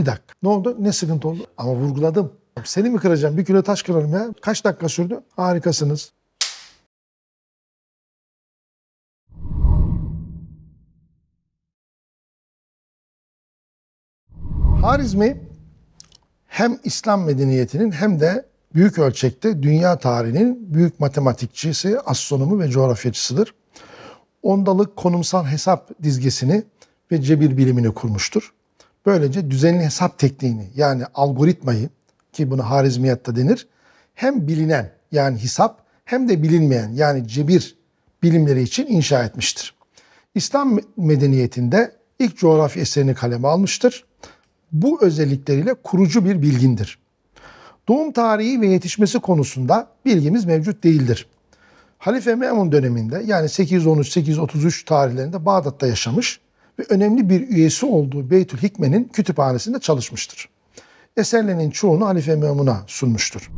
Bir dakika. Ne oldu? Ne sıkıntı oldu? Ama vurguladım. Seni mi kıracağım? Bir kilo taş kırarım ya. Kaç dakika sürdü? Harikasınız. Harizmi hem İslam medeniyetinin hem de büyük ölçekte dünya tarihinin büyük matematikçisi, astronomu ve coğrafyacısıdır. Ondalık konumsal hesap dizgesini ve cebir bilimini kurmuştur. Böylece düzenli hesap tekniğini yani algoritmayı ki bunu Harizmiyatta denir hem bilinen yani hesap hem de bilinmeyen yani cebir bilimleri için inşa etmiştir. İslam medeniyetinde ilk coğrafya eserini kaleme almıştır. Bu özellikleriyle kurucu bir bilgindir. Doğum tarihi ve yetişmesi konusunda bilgimiz mevcut değildir. Halife Memun döneminde yani 813-833 tarihlerinde Bağdat'ta yaşamış ve önemli bir üyesi olduğu Beytül Hikme'nin kütüphanesinde çalışmıştır. Eserlerinin çoğunu Halife Memun'a sunmuştur.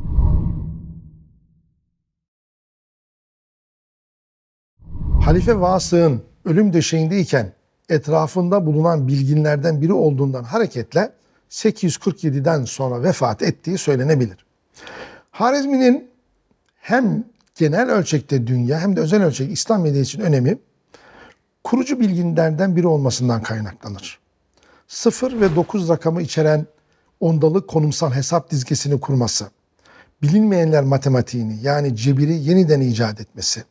Halife Vasık'ın ölüm döşeğindeyken etrafında bulunan bilginlerden biri olduğundan hareketle 847'den sonra vefat ettiği söylenebilir. Harizmi'nin hem genel ölçekte dünya hem de özel ölçekte İslam medeniyeti için önemi kurucu bilginlerden biri olmasından kaynaklanır. 0 ve 9 rakamı içeren ondalık konumsal hesap dizgesini kurması, bilinmeyenler matematiğini yani cebiri yeniden icat etmesi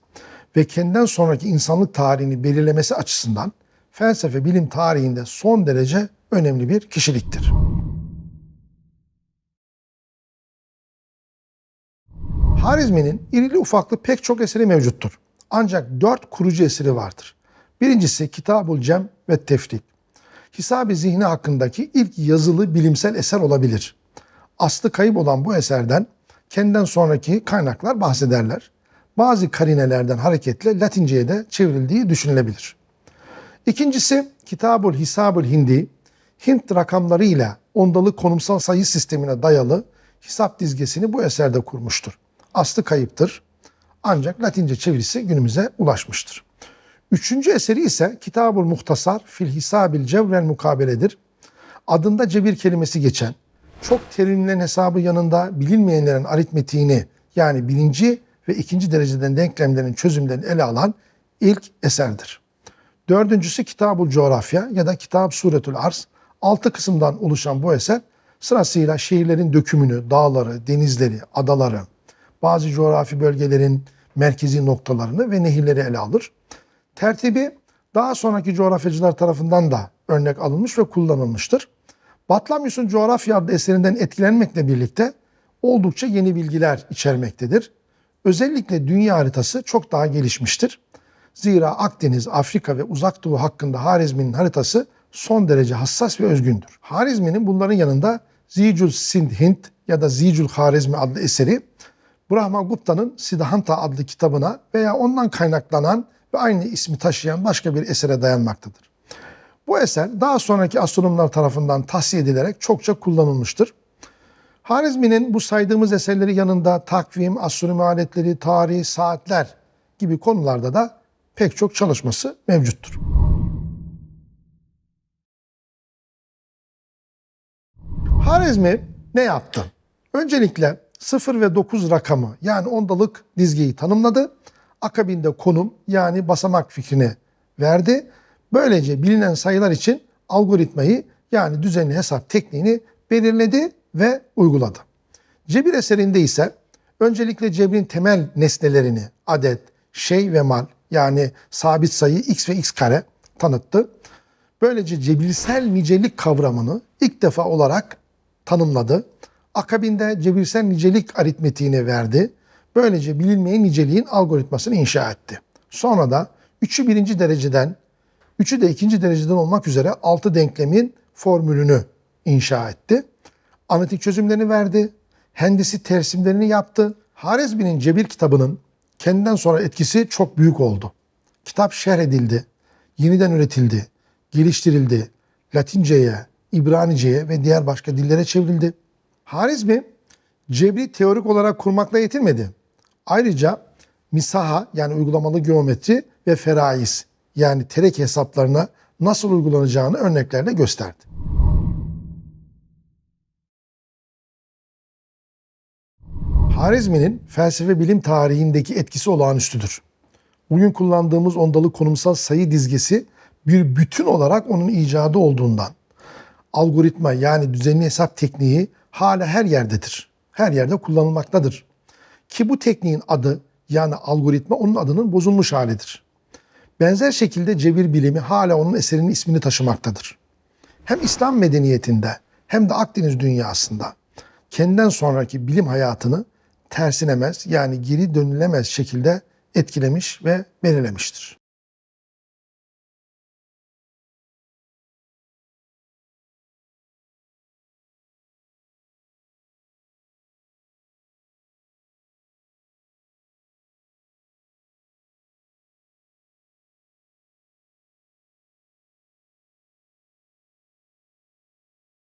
ve kendinden sonraki insanlık tarihini belirlemesi açısından felsefe bilim tarihinde son derece önemli bir kişiliktir. Harizmi'nin irili ufaklı pek çok eseri mevcuttur. Ancak dört kurucu eseri vardır. Birincisi Kitabul Cem ve Tefrik. Hisab-ı zihni hakkındaki ilk yazılı bilimsel eser olabilir. Aslı kayıp olan bu eserden kendinden sonraki kaynaklar bahsederler. Bazı karinelerden hareketle Latinceye de çevrildiği düşünülebilir. İkincisi Kitabul Hisabul Hindi, Hint rakamlarıyla ondalık konumsal sayı sistemine dayalı hesap dizgesini bu eserde kurmuştur. Aslı kayıptır ancak Latince çevirisi günümüze ulaşmıştır. Üçüncü eseri ise Kitabul Muhtasar fil Hisabil Cevvel Mukabeledir. Adında cebir kelimesi geçen, çok terimlerin hesabı yanında bilinmeyenlerin aritmetiğini yani birinci ve ikinci dereceden denklemlerin çözümlerini ele alan ilk eserdir. Dördüncüsü Kitabul Coğrafya ya da Kitab Suretül Arz. Altı kısımdan oluşan bu eser sırasıyla şehirlerin dökümünü, dağları, denizleri, adaları, bazı coğrafi bölgelerin merkezi noktalarını ve nehirleri ele alır. Tertibi daha sonraki coğrafyacılar tarafından da örnek alınmış ve kullanılmıştır. Batlamyus'un coğrafya adlı eserinden etkilenmekle birlikte oldukça yeni bilgiler içermektedir. Özellikle dünya haritası çok daha gelişmiştir. Zira Akdeniz, Afrika ve Uzak Doğu hakkında Harizmi'nin haritası son derece hassas ve özgündür. Harizmi'nin bunların yanında Zicul Sind Hint ya da Zicul Harizmi adlı eseri Brahma Gupta'nın Siddhanta adlı kitabına veya ondan kaynaklanan ve aynı ismi taşıyan başka bir esere dayanmaktadır. Bu eser daha sonraki astronomlar tarafından tahsiye edilerek çokça kullanılmıştır. Harizmi'nin bu saydığımız eserleri yanında takvim, astronomi aletleri, tarih, saatler gibi konularda da pek çok çalışması mevcuttur. Harizmi ne yaptı? Öncelikle 0 ve 9 rakamı yani ondalık dizgeyi tanımladı. Akabinde konum yani basamak fikrini verdi. Böylece bilinen sayılar için algoritmayı yani düzenli hesap tekniğini belirledi ve uyguladı. Cebir eserinde ise öncelikle cebrin temel nesnelerini adet, şey ve mal yani sabit sayı x ve x kare tanıttı. Böylece cebirsel nicelik kavramını ilk defa olarak tanımladı. Akabinde cebirsel nicelik aritmetiğini verdi. Böylece bilinmeyen niceliğin algoritmasını inşa etti. Sonra da 3'ü birinci dereceden, 3'ü de ikinci dereceden olmak üzere 6 denklemin formülünü inşa etti. Analitik çözümlerini verdi. Hendisi tersimlerini yaptı. Harizmi'nin Cebir kitabının kendinden sonra etkisi çok büyük oldu. Kitap şerh edildi, yeniden üretildi, geliştirildi. Latince'ye, İbranice'ye ve diğer başka dillere çevrildi. Harizmi cebri teorik olarak kurmakla yetinmedi. Ayrıca misaha yani uygulamalı geometri ve feraiz yani terek hesaplarına nasıl uygulanacağını örneklerle gösterdi. Harizmi'nin felsefe bilim tarihindeki etkisi olağanüstüdür. Bugün kullandığımız ondalı konumsal sayı dizgesi bir bütün olarak onun icadı olduğundan algoritma yani düzenli hesap tekniği hala her yerdedir. Her yerde kullanılmaktadır. Ki bu tekniğin adı yani algoritma onun adının bozulmuş halidir. Benzer şekilde cebir bilimi hala onun eserinin ismini taşımaktadır. Hem İslam medeniyetinde hem de Akdeniz dünyasında kendinden sonraki bilim hayatını tersinemez yani geri dönülemez şekilde etkilemiş ve belirlemiştir.